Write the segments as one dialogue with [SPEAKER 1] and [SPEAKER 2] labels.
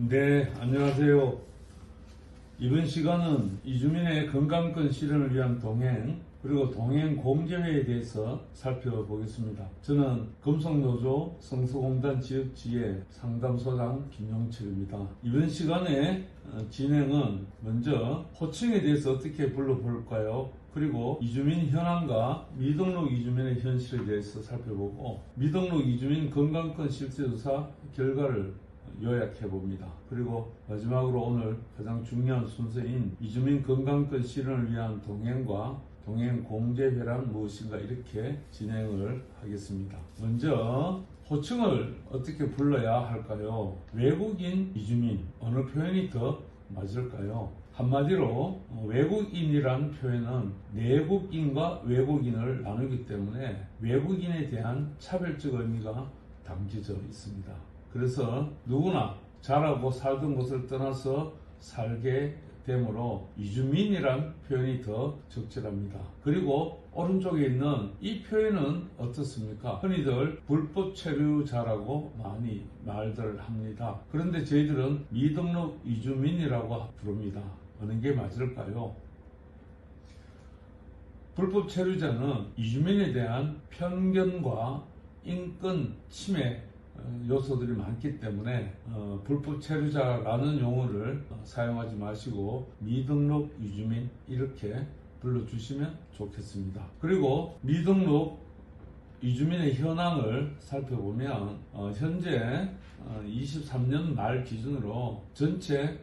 [SPEAKER 1] 네, 안녕하세요. 이번 시간은 이주민의 건강권 실현을 위한 동행, 그리고 동행 공제회에 대해서 살펴보겠습니다. 저는 금속노조 성서공단 지역지회 상담소장 김용철입니다. 이번 시간에 어, 진행은 먼저 호칭에 대해서 어떻게 불러볼까요? 그리고 이주민 현황과 미등록 이주민의 현실에 대해서 살펴보고 미등록 이주민 건강권 실태조사 결과를 요약해 봅니다. 그리고 마지막으로 오늘 가장 중요한 순서인 이주민 건강권 실현을 위한 동행과 동행 공제회란 무엇인가 이렇게 진행을 하겠습니다. 먼저 호칭을 어떻게 불러야 할까요? 외국인 이주민 어느 표현이 더 맞을까요? 한마디로 어, 외국인이란 표현은 내국인과 외국인을 나누기 때문에 외국인에 대한 차별적 의미가 담겨져 있습니다. 그래서 누구나 자라고 살던 곳을 떠나서 살게 되므로 이주민이란 표현이 더 적절합니다. 그리고 오른쪽에 있는 이 표현은 어떻습니까? 흔히들 불법 체류자라고 많이 말들 합니다. 그런데 저희들은 미등록 이주민이라고 부릅니다. 어느 게 맞을까요? 불법 체류자는 이주민에 대한 편견과 인권 침해 어, 요소들이 많기 때문에 어, 불법 체류자라는 용어를 어, 사용하지 마시고 미등록 이주민 이렇게 불러주시면 좋겠습니다. 그리고 미등록 이주민의 현황을 살펴보면 어, 현재 어, 23년 말 기준으로 전체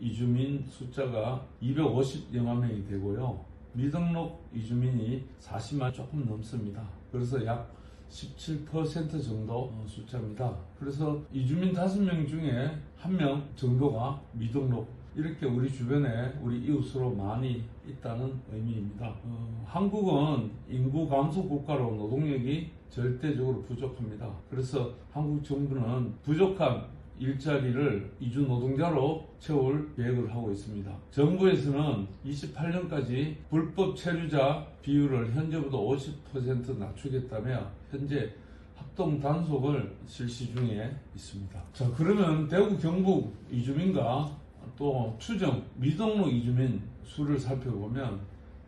[SPEAKER 1] 이주민 숫자가 250여만 명이 되고요. 미등록 이주민이 40만 조금 넘습니다. 그래서 약 17% 정도 어, 숫자입니다. 그래서 이주민 5명 중에 1명 정도가 미등록 이렇게 우리 주변에 우리 이웃으로 많이 있다는 의미입니다. 어, 한국은 인구 감소 국가로 노동력이 절대적으로 부족합니다. 그래서 한국 정부는 부족한 일자리를 이주 노동자로 채울 계획을 하고 있습니다. 정부에서는 28년까지 불법 체류자 비율을 현재보다 50% 낮추겠다며 현재 합동 단속을 실시 중에 있습니다. 자, 그러면 대구 경북 이주민과 또 추정 미등록 이주민 수를 살펴보면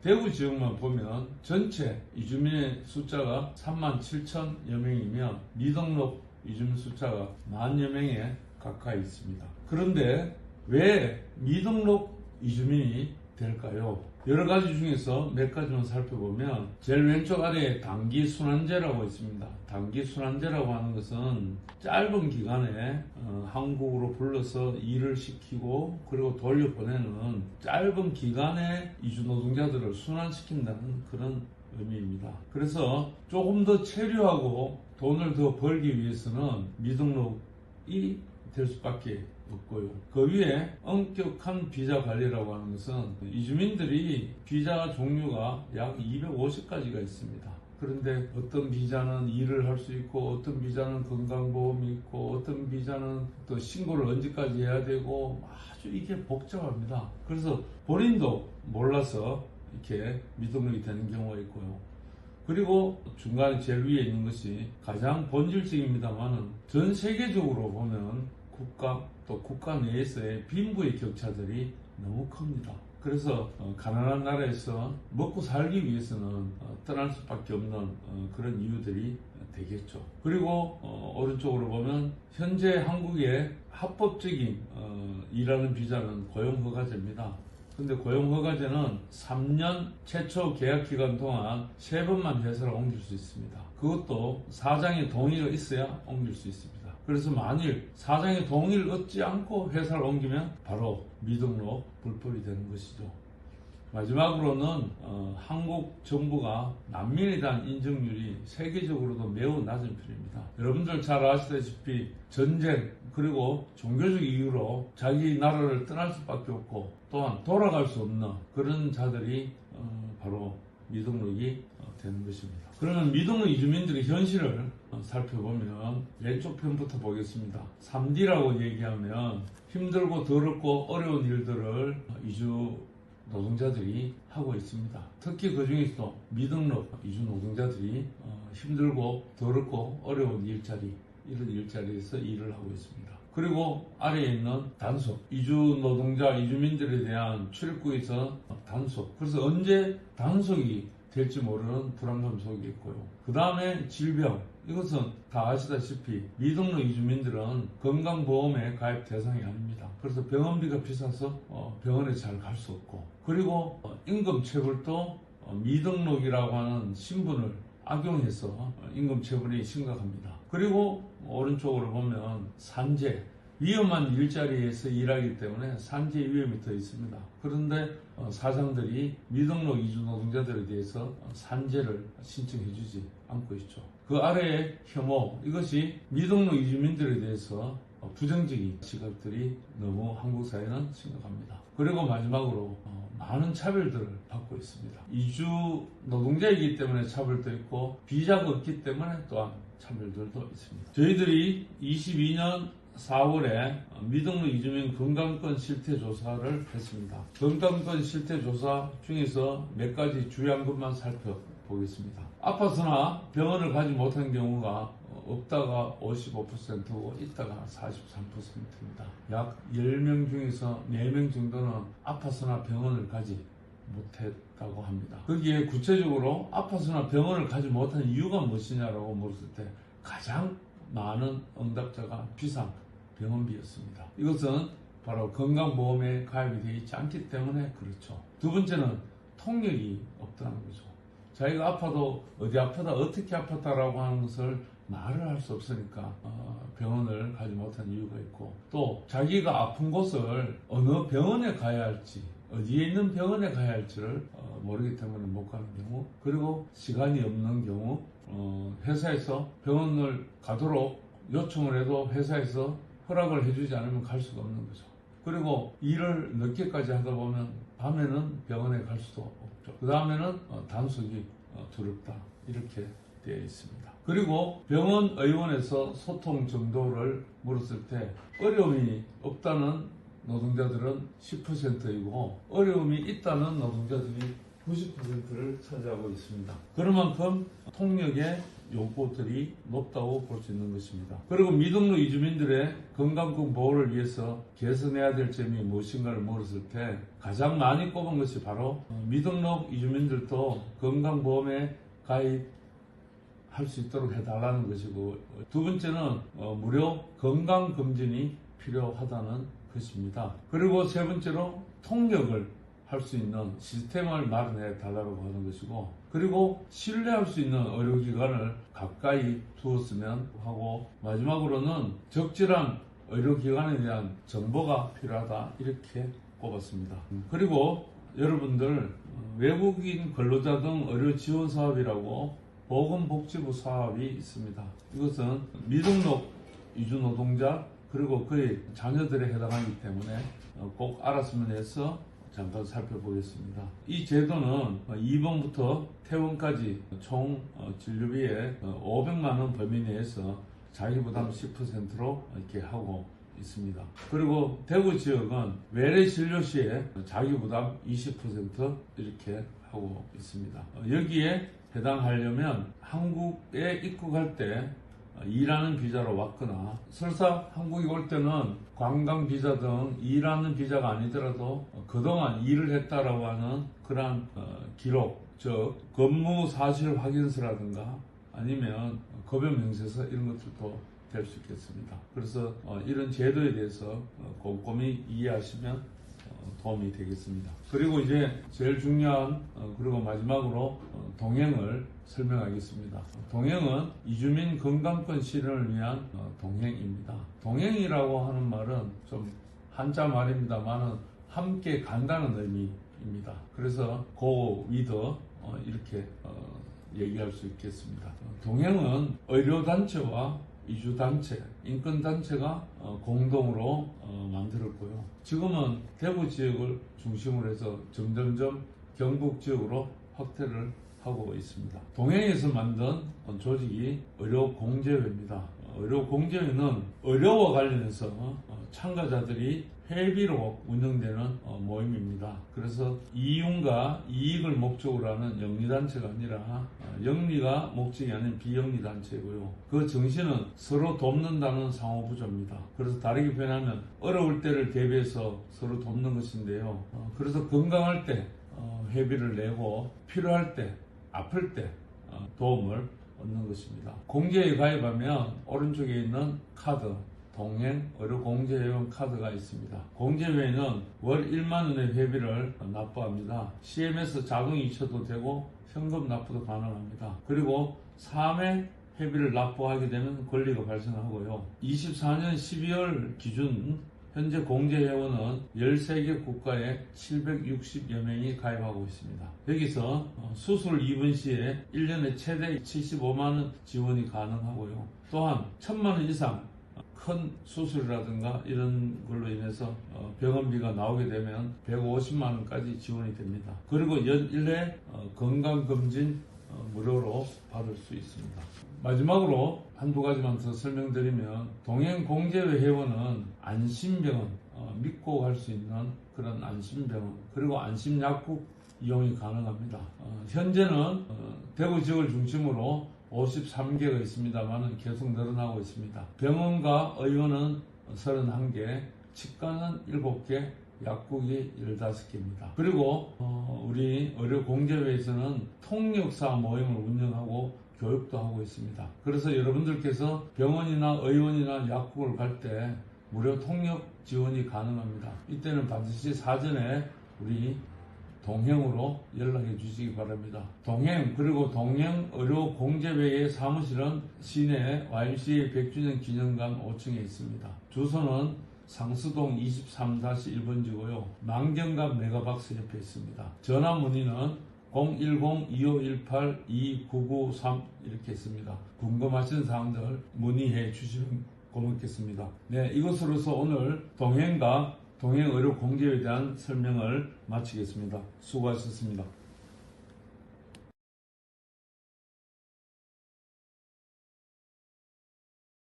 [SPEAKER 1] 대구 지역만 보면 전체 이주민의 숫자가 3만 7천여 명이며 미등록 이주민 숫자가 만여 명에 가까이 있습니다. 그런데 왜 미등록 이주민이 될까요? 여러 가지 중에서 몇 가지만 살펴보면 제일 왼쪽 아래에 단기 순환제라고 있습니다. 단기 순환제라고 하는 것은 짧은 기간에 어, 한국으로 불러서 일을 시키고 그리고 돌려보내는 짧은 기간에 이주 노동자들을 순환시킨다는 그런 의미입니다. 그래서 조금 더 체류하고 돈을 더 벌기 위해서는 미등록이 될 수밖에 없고요. 그 위에 엄격한 비자 관리라고 하는 것은 이주민들이 비자 종류가 약 250가지가 있습니다. 그런데 어떤 비자는 일을 할 수 있고 어떤 비자는 건강보험이 있고 어떤 비자는 또 신고를 언제까지 해야 되고 아주 이게 복잡합니다. 그래서 본인도 몰라서 이렇게 미등록이 되는 경우가 있고요. 그리고 중간에 제일 위에 있는 것이 가장 본질적입니다만은 전 세계적으로 보면 국가 또 국가 내에서의 빈부의 격차들이 너무 큽니다. 그래서 어, 가난한 나라에서 먹고 살기 위해서는 어, 떠날 수밖에 없는 어, 그런 이유들이 되겠죠. 그리고 어, 오른쪽으로 보면 현재 한국의 합법적인 어, 일하는 비자는 고용 허가제입니다. 근데 고용허가제는 3년 최초 계약 기간 동안 세 번만 회사를 옮길 수 있습니다. 그것도 사장의 동의가 있어야 옮길 수 있습니다. 그래서 만일 사장의 동의를 얻지 않고 회사를 옮기면 바로 미등록 불법이 되는 것이죠. 마지막으로는 어, 한국 정부가 난민에 대한 인정률이 세계적으로도 매우 낮은 편입니다. 여러분들 잘 아시다시피 전쟁 그리고 종교적 이유로 자기 나라를 떠날 수밖에 없고 또한 돌아갈 수 없는 그런 자들이 어, 바로 미등록이 어, 되는 것입니다. 그러면 미등록 이주민들의 현실을 어, 살펴보면 왼쪽 편부터 보겠습니다. 3D라고 얘기하면 힘들고 더럽고 어려운 일들을 어, 이주 노동자들이 하고 있습니다. 특히 그 중에서 미등록 이주 노동자들이 어, 힘들고 더럽고 어려운 일자리 이런 일자리에서 일을 하고 있습니다. 그리고 아래에 있는 단속, 이주 노동자, 이주민들에 대한 출입국에서 단속. 그래서 언제 단속이 될지 모르는 불안감 속에 있고요. 그 다음에 질병. 이것은 다 아시다시피 미등록 이주민들은 건강보험에 가입 대상이 아닙니다. 그래서 병원비가 비싸서 어, 병원에 잘 갈 수 없고 그리고 어, 임금 체불도 어, 미등록이라고 하는 신분을 악용해서 어, 임금 체불이 심각합니다. 그리고 오른쪽으로 보면 산재 위험한 일자리에서 일하기 때문에 산재 위험이 더 있습니다. 그런데 어, 사장들이 미등록 이주 노동자들에 대해서 어, 산재를 신청해 주지 않고 있죠. 그 아래에 혐오 이것이 미등록 이주민들에 대해서 어, 부정적인 시각들이 너무 한국 사회는 심각합니다. 그리고 마지막으로 어, 많은 차별들을 받고 있습니다. 이주 노동자이기 때문에 차별도 있고 비자가 없기 때문에 또한 차별들도 있습니다. 저희들이 22년 4월에 미등록 이주민 건강권 실태 조사를 했습니다. 건강권 실태 조사 중에서 몇 가지 주요한 것만 살펴보겠습니다. 아파서나 병원을 가지 못한 경우가 없다가 55%고 있다가 43%입니다. 약 10명 중에서 4명 정도는 아파서나 병원을 가지 못했다고 합니다. 거기에 구체적으로 아파서나 병원을 가지 못한 이유가 무엇이냐라고 물었을 때 가장 많은 응답자가 비상 병원비였습니다. 이것은 바로 건강보험에 가입이 되어 있지 않기 때문에 그렇죠. 두 번째는 통력이 없다는 거죠. 자기가 아파도 어디 아프다 어떻게 아팠다라고 하는 것을 말을 할 수 없으니까 어, 병원을 가지 못한 이유가 있고 또 자기가 아픈 곳을 어느 병원에 가야 할지 어디에 있는 병원에 가야 할지를 어, 모르기 때문에 못 가는 경우 그리고 시간이 없는 경우 어, 회사에서 병원을 가도록 요청을 해도 회사에서 허락을 해주지 않으면 갈 수가 없는 거죠. 그리고 일을 늦게까지 하다 보면 밤에는 병원에 갈 수도 없죠. 그 다음에는 단속이 어, 두렵다 이렇게 되어 있습니다. 그리고 병원 의원에서 소통 정도를 물었을 때 어려움이 없다는 노동자들은 10%이고 어려움이 있다는 노동자들이 90%를 차지하고 있습니다. 그런 만큼 통역의 요구들이 높다고 볼 수 있는 것입니다. 그리고 미등록 이주민들의 건강권 보호를 위해서 개선해야 될 점이 무엇인가를 물었을 때 가장 많이 꼽은 것이 바로 미등록 이주민들도 건강보험에 가입 할 수 있도록 해달라는 것이고 두 번째는 어, 무료 건강검진이 필요하다는 것입니다. 그리고 세 번째로 통역을 할 수 있는 시스템을 마련해 달라고 하는 것이고 그리고 신뢰할 수 있는 의료기관을 가까이 두었으면 하고 마지막으로는 적절한 의료기관에 대한 정보가 필요하다 이렇게 꼽았습니다. 그리고 여러분들 외국인 근로자 등 의료 지원 사업이라고 보건복지부 사업이 있습니다. 이것은 미등록 이주 노동자 그리고 그의 자녀들에 해당하기 때문에 꼭 알았으면 해서 잠깐 살펴보겠습니다. 이 제도는 2번부터 퇴원까지 총 진료비의 500만원 범위 내에서 자기부담 10%로 이렇게 하고 있습니다. 그리고 대구 지역은 외래 진료 시에 자기부담 20% 이렇게 하고 있습니다. 여기에 해당하려면 한국에 입국할 때 일하는 비자로 왔거나 설사 한국에 올 때는 관광 비자 등 일하는 비자가 아니더라도 그동안 일을 했다라고 하는 그러한 어, 기록 즉 근무 사실 확인서라든가 아니면 급여 명세서 이런 것들도 될 수 있겠습니다. 그래서 어, 이런 제도에 대해서 어, 꼼꼼히 이해하시면 어, 도움이 되겠습니다. 그리고 이제 제일 중요한 어, 그리고 마지막으로 어, 동행을 설명하겠습니다. 동행은 이주민 건강권 실현을 위한 어, 동행입니다. 동행이라고 하는 말은 좀 한자 말입니다만은 함께 간다는 의미입니다. 그래서 with 어, 이렇게 어, 얘기할 수 있겠습니다. 동행은 의료단체와 이주단체, 인권단체가 어, 공동으로 어, 만들었고요. 지금은 대구 지역을 중심으로 해서 점점점 경북 지역으로 확대를 하고 있습니다. 동행에서 만든 조직이 의료공제회입니다. 의료공제회는 의료와 관련해서 어, 참가자들이 회비로 운영되는 어, 모임입니다. 그래서 이윤과 이익을 목적으로 하는 영리단체가 아니라 어, 영리가 목적이 아닌 비영리단체고요. 그 정신은 서로 돕는다는 상호부조입니다. 그래서 다르게 표현하면 어려울 때를 대비해서 서로 돕는 것인데요. 어, 그래서 건강할 때 어, 회비를 내고 필요할 때 아플 때 어, 도움을 얻는 것입니다. 공제에 가입하면 오른쪽에 있는 카드 동행 의료 공제회원 카드가 있습니다. 공제회는 월 1만 원의 회비를 납부합니다. CMS 자동이 잊혀도 되고 현금 납부도 가능합니다. 그리고 3회 회비를 납부하게 되면 권리가 발생하고요. 24년 12월 기준 현재 공제회원은 13개 국가에 760여 명이 가입하고 있습니다. 여기서 어, 수술 입원 시에 1년에 최대 75만원 지원이 가능하고요. 또한 1000만원 이상 큰 수술이라든가 이런 걸로 인해서 어, 병원비가 나오게 되면 150만 원까지 지원이 됩니다. 그리고 연 1회 어, 건강검진 어, 무료로 받을 수 있습니다. 마지막으로 한두 가지만 더 설명드리면 동행공제회 회원은 안심병원 어, 믿고 갈 수 있는 그런 안심병원 그리고 안심약국 이용이 가능합니다. 어, 현재는 어, 대구 지역을 중심으로 53개가 있습니다만 계속 늘어나고 있습니다. 병원과 의원은 31개, 치과는 7개, 약국이 15개입니다. 그리고 어, 우리 의료공제회에서는 통역사 모임을 운영하고 교육도 하고 있습니다. 그래서 여러분들께서 병원이나 의원이나 약국을 갈 때 무료 통역 지원이 가능합니다. 이때는 반드시 사전에 우리 동행으로 연락해 주시기 바랍니다. 동행 그리고 동행 의료 공제회의 사무실은 시내 YMCA 100주년 기념관 5층에 있습니다. 주소는 상수동 23-1번지고요. 만경갑 메가박스 옆에 있습니다. 전화 문의는 010-2518-2993 이렇게 있습니다. 궁금하신 사항들 문의해 주시면 고맙겠습니다. 네, 이것으로서 오늘 동행과 동행의료 공제에 대한 설명을 마치겠습니다. 수고하셨습니다.